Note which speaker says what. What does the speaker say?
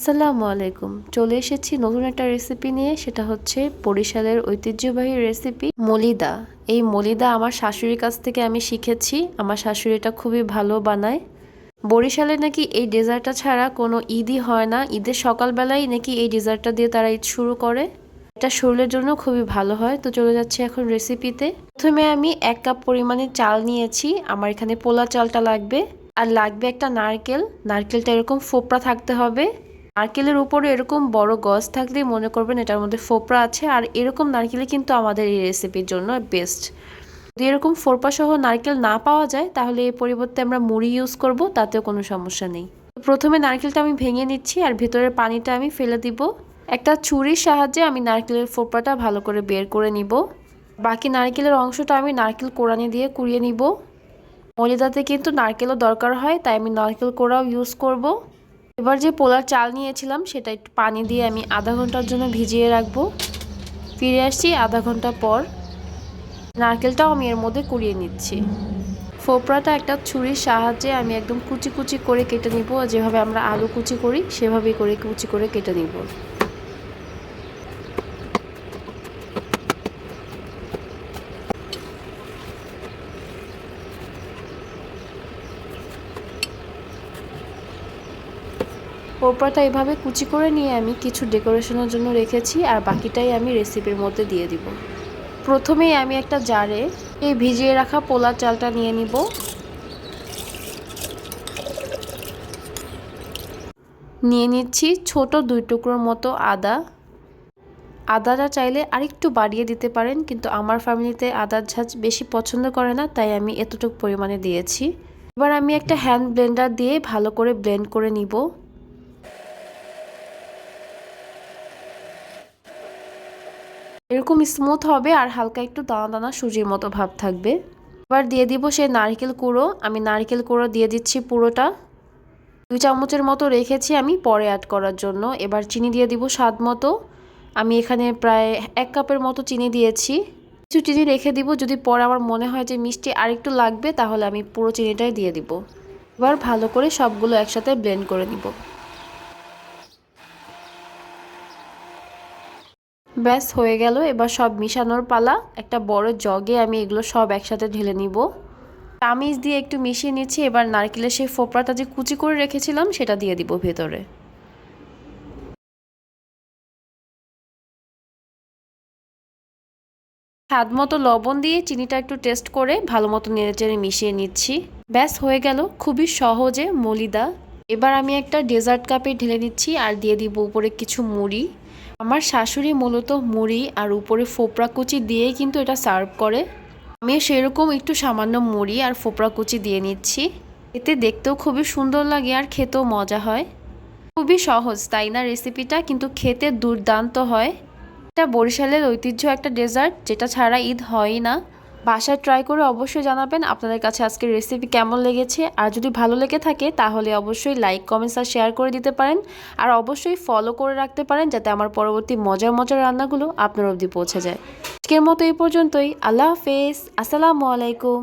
Speaker 1: আসসালামু আলাইকুম। চলে এসেছি নতুন একটা রেসিপি নিয়ে, সেটা হচ্ছে বরিশালের ঐতিহ্যবাহী রেসিপি মলিদা। এই মলিদা আমার শাশুড়ির কাছ থেকে আমি শিখেছি। আমার শাশুড়িটা খুবই ভালো বানায়। বরিশালে নাকি এই ডেজার্টটা ছাড়া কোনো ঈদই হয় না। ঈদের সকালবেলায় নাকি এই ডেজার্টটা দিয়ে তারা ঈদ শুরু করে। এটা শরীরের জন্য খুবই ভালো হয়। তো চলে যাচ্ছে এখন রেসিপিতে প্রথমে আমি এক কাপ পরিমাণে চাল নিয়েছি। আমার এখানে পোলা চালটা লাগবে। আর লাগবে একটা নারকেল। নারকেলটা এরকম ফোপড়া থাকতে হবে। নারকেলের উপরে এরকম বড় গজ থাকলে মনে করবেন এটার মধ্যে ফোপড়া আছে, আর এরকম নারকেলই কিন্তু আমাদের এই রেসিপির জন্য বেস্ট যদি এরকম ফোরপা সহ নারকেল না পাওয়া যায়, তাহলে এর পরিবর্তে আমরা মুড়ি ইউজ করব, তাতেও কোনো সমস্যা নেই। প্রথমে নারকেলটা আমি ভেঙে নিচ্ছি, আর ভিতরের পানিটা আমি ফেলে দিব। একটা ছুরির সাহায্যে আমি নারকেলের ফোপড়াটা ভালো করে বের করে নিব। বাকি নারকেলের অংশটা আমি নারকেল কোড়ানি দিয়ে কুড়িয়ে নিব। মলিদাতে কিন্তু নারকেলও দরকার হয়, তাই আমি নারকেল কোড়াও ইউজ করব। এবার যে পোলার চাল নিয়েছিলাম, সেটা একটু পানি দিয়ে আমি আধা ঘণ্টার জন্য ভিজিয়ে রাখব। ফিরে আসছি আধা ঘণ্টা পর। নারকেলটাও আমি এর মধ্যে কুড়িয়ে নিচ্ছি। ফোপড়াটা একটা ছুরির সাহায্যে আমি একদম কুচি কুচি করে কেটে নিব। যেভাবে আমরা আলু কুচি করি, সেভাবেই করে কুচি করে কেটে নিব। পোপড়াটা এভাবে কুচি করে নিয়ে আমি কিছু ডেকোরেশনের জন্য রেখেছি আর বাকিটাই আমি রেসিপির মধ্যে দিয়ে দিব। প্রথমেই আমি একটা জারে এই ভিজিয়ে রাখা পোলা চালটা নিয়ে নিব। নিয়ে নিচ্ছি ছোট দুই টুকরোর মতো আদা। আদাটা চাইলে আরেকটু বাড়িয়ে দিতে পারেন, কিন্তু আমার ফ্যামিলিতে আদার ঝাঁজ বেশি পছন্দ করে না, তাই আমি এতটুকু পরিমাণে দিয়েছি। এবার আমি একটা হ্যান্ড ব্লেন্ডার দিয়ে ভালো করে ব্লেন্ড করে নিব। এরকম স্মুথ হবে আর হালকা একটু দানা দানা সুজির মতো ভাব থাকবে। এবার দিয়ে দিব সেই নারকেল কুড়ো। আমি নারকেল কুড়ো দিয়ে দিচ্ছি পুরোটা। দুই চামচের মতো রেখেছি আমি পরে অ্যাড করার জন্য। এবার চিনি দিয়ে দিব স্বাদ মতো। আমি এখানে প্রায় এক কাপের মতো চিনি দিয়েছি। কিছু চিনি রেখে দিব। যদি পরে আমার মনে হয় যে মিষ্টি আরেকটু লাগবে, তাহলে আমি পুরো চিনিটাই দিয়ে দিব। এবার ভালো করে সবগুলো একসাথে ব্লেন্ড করে নিব। ব্যাস, হয়ে গেল। এবার সব মিশানোর পালা। একটা বড় জগে আমি এগুলো সব একসাথে ঢেলে নিব। তামিজ দিয়ে একটু মিশিয়ে নিচ্ছি। এবার নারকেলের সেই ফোপড়াটা যে কুচি করে রেখেছিলাম, সেটা দিয়ে দিব ভেতরে। স্বাদ মতো লবণ দিয়ে চিনিটা একটু টেস্ট করে ভালো মতো নেড়েচেড়ে মিশিয়ে নিচ্ছি। ব্যাস, হয়ে গেল। খুবই সহজে, মলিদা। এবার আমি একটা ডেজার্ট কাপে ঢেলে নিচ্ছি আর দিয়ে দিব উপরে কিছু মুড়ি। আমার শাশুড়ি মূলত মুড়ি আর উপরে ফোপড়া কুচি দিয়েই কিন্তু এটা সার্ভ করে। আমি সেরকম একটু সামান্য মুড়ি আর ফোপড়া কুচি দিয়ে নিচ্ছি। এতে দেখতেও খুবই সুন্দর লাগে আর খেতেও মজা হয়। খুবই সহজ, তাই না? রেসিপিটা কিন্তু খেতে দুর্দান্ত হয়। এটা বরিশালের ঐতিহ্য একটা ডেজার্ট, যেটা ছাড়া ঈদ হয় না। বাসায় ট্রাই করে অবশ্যই জানাবেন আপনাদের কাছে আজকের রেসিপি কেমন লেগেছে। আর যদি ভালো লেগে থাকে, তাহলে অবশ্যই লাইক কমেন্টস আর শেয়ার করে দিতে পারেন। আর অবশ্যই ফলো করে রাখতে পারেন যাতে আমার পরবর্তী মজার মজার রান্নাগুলো আপনার অবধি পৌঁছে যায়। আজকের মতো এই পর্যন্তই। আল্লাহ হাফেজ। আসসালামু আলাইকুম।